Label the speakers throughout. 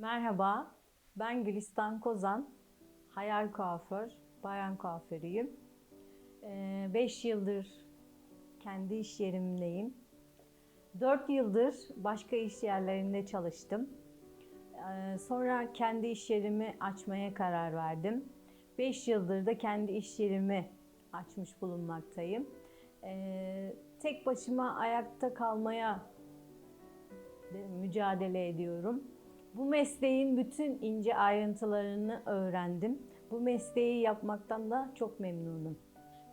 Speaker 1: Merhaba, ben Gülistan Kozan. Hayal kuaför, bayan kuaförüyüm. 5 yıldır kendi iş yerimdeyim. 4 yıldır başka iş yerlerinde çalıştım. Ee, Sonra kendi iş yerimi açmaya karar verdim. 5 yıldır da kendi iş yerimi açmış bulunmaktayım. Ee, Tek başıma ayakta kalmaya de mücadele ediyorum. Bu mesleğin bütün ince ayrıntılarını öğrendim. Bu mesleği yapmaktan da çok memnunum.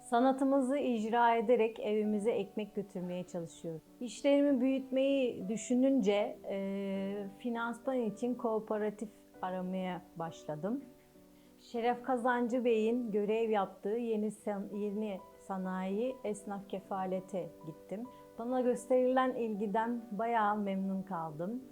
Speaker 1: Sanatımızı icra ederek evimize ekmek götürmeye çalışıyorum. İşlerimi büyütmeyi düşününce e, finansman için kooperatif aramaya başladım. Şeref Kazancı Bey'in görev yaptığı yeni san- yeni sanayi esnaf kefalete gittim. Bana gösterilen ilgiden bayağı memnun kaldım.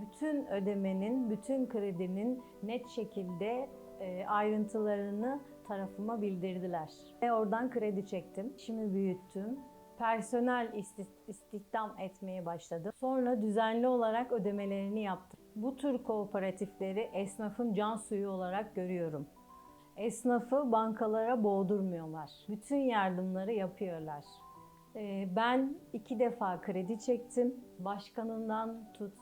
Speaker 1: Bütün ödemenin, bütün kredinin net şekilde e, ayrıntılarını tarafıma bildirdiler. Ve oradan kredi çektim. İşimi büyüttüm. Personel isti- istihdam etmeye başladım. Sonra düzenli olarak ödemelerini yaptım. Bu tür kooperatifleri esnafın can suyu olarak görüyorum. Esnafı bankalara boğdurmuyorlar. Bütün yardımları yapıyorlar. Ee, Ben iki defa kredi çektim. Başkanından tut,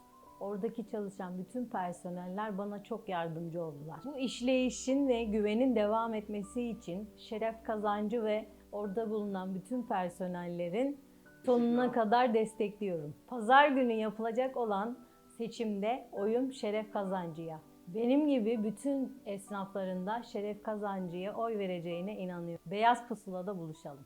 Speaker 1: oradaki çalışan bütün personeller bana çok yardımcı oldular. Bu işleyişin ve güvenin devam etmesi için şeref kazancı ve orada bulunan bütün personellerin sonuna kadar destekliyorum. Pazar günü yapılacak olan seçimde oyum Şeref Kazancı'ya. Benim gibi bütün esnaflarında Şeref Kazancı'ya oy vereceğine inanıyorum. Beyaz Pusula'da buluşalım.